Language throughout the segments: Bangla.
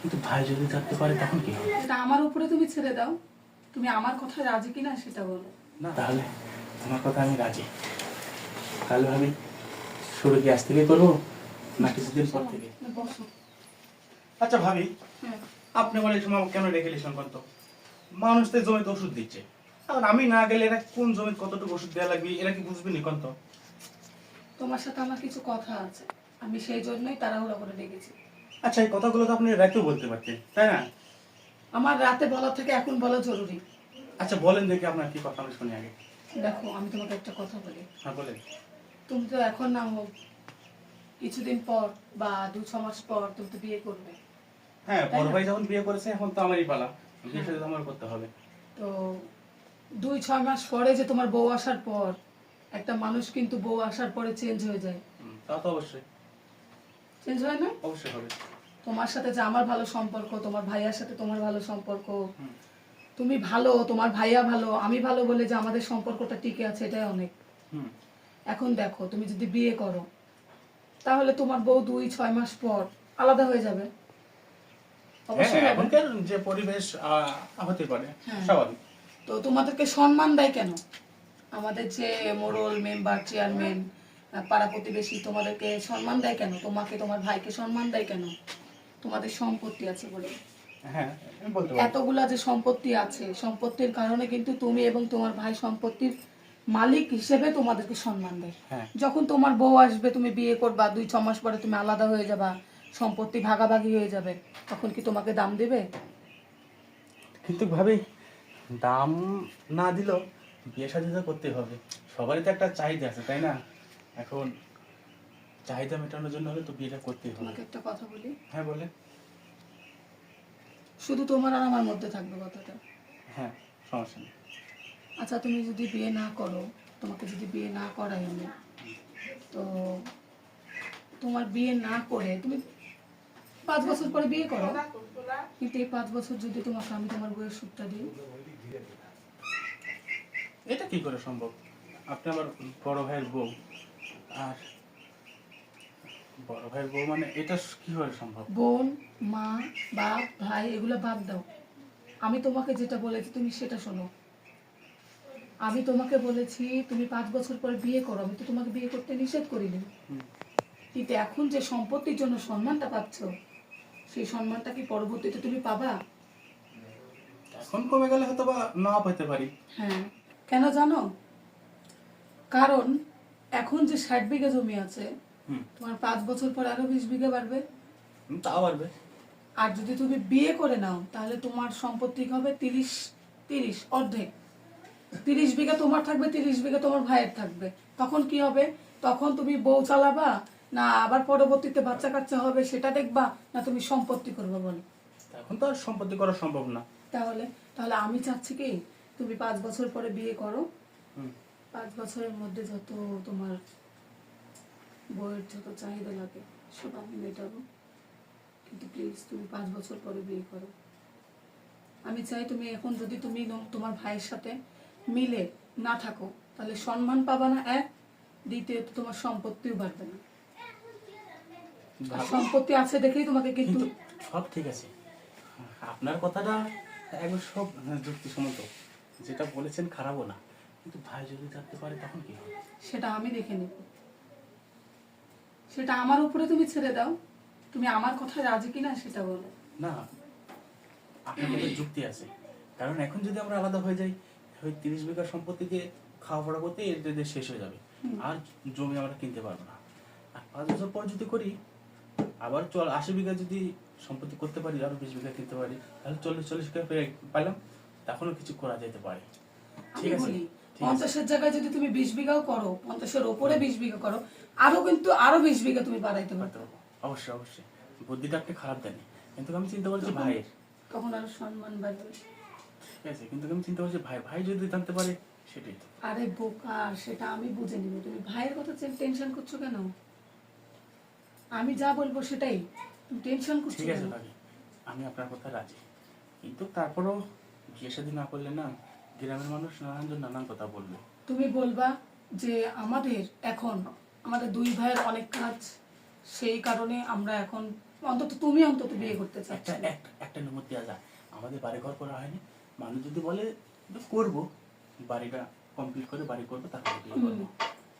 কিন্তু ভাই যদি থাকতে পারে তখন কি হবে? এটা আমার উপরে তুমি ছেড়ে দাও। তুমি আমার কথায় রাজি কিনা সেটা বলো। না। তাহলে তোমার কথা আমি রাজি। তাহলে ভাবি শুরু কি আজ থেকে করব না কিছুদিন পর থেকে? বসো। আচ্ছা ভাবি হ্যাঁ। আপনি বলে সময় কেন রেখে লিসন করতো মানুষ তো জমিতে ওষুধ দিচ্ছে। এখন আমি না গেলে এরা কোন জমিতে কতটুকু ওষুধ দেওয়া লাগবে এরা কি বুঝবে নি কন্ত তোমার সাথে আমার কিছু কথা আছে। আমি সেই জন্যই তাড়াহুড়া করে ডেকেছি। আচ্ছা এই কথাগুলো তো আপনি রাতেও বলতে পারতেন তাই না? আমার রাতে বলা থেকে এখন বলা জরুরি। আচ্ছা বলেন দেখি আপনার কি কথা আমি শুনি আগে। দেখো আমি তোমাকে একটা কথা বলি। হ্যাঁ বলেন। তুমি তো এখন না হোক কিছুদিন পর বা দু ছ মাস পর তুমি তো বিয়ে করবে। হ্যাঁ বড় ভাই যখন বিয়ে করেছে এখন তো আমারই পালা। বিয়ে সাথে আমার করতে হবে। তো দুই ছয় মাস পরে যে তোমার বউ আসার পর একটা মানুষ কিন্তু বউ আসার পরে চেঞ্জ হয়ে যায়। তা তো অবশ্যই। চেঞ্জ হয় না? অবশ্যই হবে। তোমার সাথে যে আমার ভালো সম্পর্ক তোমার ভাইয়ার সাথে তোমার ভালো সম্পর্ক। তুমি ভালো তোমার ভাইয়া ভালো আমি ভালো বলে যে আমাদের সম্পর্কটা টিকে আছে এটাই অনেক। এখন দেখো তুমি যদি বিয়ে করো তাহলে তোমার বউ দুই ছয় মাস পর আলাদা হয়ে যাবে। অবশ্যই হ্যাঁ এখনকার যে পরিবেশ হতে পারে হ্যাঁ। স্বাভাবিক। তো তোমাদেরকে সম্মান দেয় কেন? আমাদের যে মোড়ল মেম্বার চেয়ারম্যান পাড়া প্রতিবেশী তোমাদেরকে সম্মান দেয় কেন? তোমাকে তোমার ভাইকে সম্মান দেয় কেন? তোমাদের সম্পত্তি আছে বলে। হ্যাঁ এতগুলা যে সম্পত্তি আছে সম্পত্তির কারণে কিন্তু তুমি এবং তোমার ভাই সম্পত্তির মালিক হিসেবে তোমাদেরকে সম্মান দেয়। হ্যাঁ। যখন তোমার বউ আসবে তুমি বিয়ে করবা দুই ছ মাস পরে তুমি আলাদা হয়ে যাবা সম্পত্তি ভাগাভাগি হয়ে যাবে তখন কি তোমাকে দাম দেবে? কিন্তু ভাবি দাম না দিলেও বিয়ে তো করতে হবে। সবারই তো একটা চাহিদা আছে তাই না? এখন চাহিদা মেটানোর জন্য হলে তো বিয়েটা করতেই হবে। তোমাকে একটা কথা বলি? হ্যাঁ বলে। শুধু তোমার আর আমার মধ্যে থাকবে কথাটা? হ্যাঁ সমস্যা নেই। আচ্ছা তুমি যদি বিয়ে না করো তোমাকে যদি বিয়ে না করাই আমি তো তোমার বিয়ে না করে তুমি পাঁচ বছর পরে বিয়ে করো। কিন্তু এই পাঁচ বছর যদি তোমাকে আমি তোমার বইয়ের সুখটা দিই? এটা কি করে সম্ভব? আপনি আমার বড় ভাইয়ের বউ আর বড় ভাইয়ের বউ মানে এটা কীভাবে সম্ভব? বোন মা বাপ ভাই এগুলো বাদ দাও। আমি তোমাকে যেটা বলেছি তুমি সেটা শোনো। আমি তোমাকে বলেছি তুমি পাঁচ বছর পরে বিয়ে করো। আমি তো তোমাকে বিয়ে করতে নিষেধ করিনি। কিন্তু এখন যে সম্পত্তির জন্য সম্মানটা পাচ্ছ সেই সম্মানটা কি পরবর্তীতে তুমি পাবা? এখন কমে গেলে হয়তো বা নাও পেতে পারি। হ্যাঁ। কেন জানো? কারণ এখন যে ষাট বিঘা জমি আছে তোমার পাঁচ বছর পর আরও বিশ বিঘা বাড়বে। পারবে আর যদি তুমি বিয়ে করে নাও তাহলে তোমার সম্পত্তি হবে তিরিশ তিরিশ অর্ধেক। তিরিশ বিঘা তোমার থাকবে তিরিশ বিঘা তোমার ভাইয়ের থাকবে। তখন কি হবে? তখন তুমি বউ চালাবা না আবার পরবর্তীতে বাচ্চা কাচ্চা হবে সেটা দেখবা না তুমি সম্পত্তি করবে বলো। এখন তো আর সম্পত্তি করা সম্ভব না। তাহলে তাহলে আমি চাচ্ছি কি? তুমি পাঁচ বছর পরে বিয়ে করো। পাঁচ বছরের মধ্যে যত তোমার বইয়ের যত চাহিদা লাগে সব আমি মেটাবো। কিন্তু প্লিজ তুমি পাঁচ বছর পরে বিয়ে করো। আমি চাই তুমি এখন যদি তুমি তোমার ভাইয়ের সাথে মিলে না থাকো তাহলে সম্মান পাবা না এক। দ্বিতীয়ত তোমার সম্পত্তিও বাড়বে না। সম্পত্তি আছে দেখেই তোমাকে কিন্তু কিন্তু সব ঠিক আছে। আপনার কথাটা একবার সব যুক্তিসম্মত। যেটা বলেছেন খারাপও না। কিন্তু ভাই যদি থাকতে পারে তখন কি হবে? সেটা আমি দেখে নেব। সেটা আমার উপরে তুমি ছেড়ে দাও। তুমি আমার কথায় রাজি কিনা সেটা বলো। না আপনার মধ্যে যুক্তি আছে। কারণ এখন যদি আমরা আলাদা হয়ে যাই ওই তিরিশ বিঘা সম্পত্তি দিয়ে খাওয়া পড়া করতে এর দিয়ে শেষ হয়ে যাবে। আর জমি আমরা কিনতে পারব না। আর পাঁচ বছর পর যদি করি আবার চল আশি বিঘা যদি সম্পত্তি করতে পারি আরও বিশ বিঘা কিনতে পারি তাহলে চল্লিশ চল্লিশ বিঘা পেয়ে পাইলাম তখনও কিছু করা যেতে পারে। ঠিক আছে? পঞ্চাশের জায়গায় যদি তুমি বিশ বিঘাও করো পঞ্চাশের ওপরে বিশ বিঘা করো আরও কিন্তু আরও বিশ বিঘা তুমি বাড়াইতে পারো। অবশ্যই অবশ্যই। বুদ্ধিটা আপনি খারাপ দেননি কিন্তু আমি চিন্তা করছি ভাইয়ের। তখন আরও সম্মান বাড়বে। ঠিক আছে কিন্তু আমি চিন্তা করছি ভাই ভাই যদি জানতে পারে সেটাই তো। আরে বোকা সেটা আমি বুঝে নিব। তুমি ভাইয়ের কথা টেনশন করছ কেন? আমি যা বলব সেটাই। তুমি টেনশন করছ ঠিক আছে আমি আপনার কথা রাজি। কিন্তু তারপরও বিয়ে শাদী না করলে না গ্রামের মানুষ নানান নানান কথা বলবে। তুমি বলবা যে আমাদের এখন আমাদের দুই ভাইয়ের অনেক কাজ সেই কারণে আমরা এখন অন্তত তুমি অন্তত বিয়ে করতে চাচ্ছ। একটা একটা একটা নমত দেওয়া যায়। আমাদের বাড়ি ঘর করা হয়নি। মানুষ যদি বলে যে করব বাড়িটা কমপ্লিট করে বাড়ি করব তারপরে বিয়ে করব।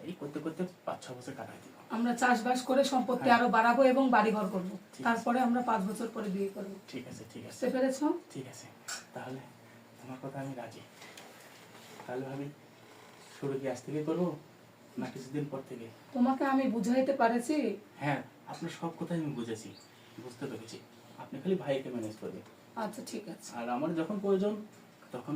এই করতে করতে পাঁচ ছ বছর কাটাই দিব আমরা চাষবাস করে সম্পত্তি হ্যাঁ। আরও বাড়াবো এবং বাড়ি ঘর করব। ঠিক তারপরে আমরা পাঁচ বছর পরে বিয়ে করব। ঠিক আছে ঠিক আছে। বুঝতে পেরেছ? ঠিক আছে। তাহলে তোমার কথা আমি রাজি। তাহলে ভাবি শুরু কি আজ থেকে করব না কিছুদিন পর থেকে? তোমাকে আমি বুঝাইতে পারেছি। হ্যাঁ আপনার সব কথাই আমি বুঝেছি বুঝতে পেরেছি। আপনি খালি ভাইকে ম্যানেজ করবেন। আচ্ছা ঠিক আছে। আর আমার যখন প্রয়োজন তখন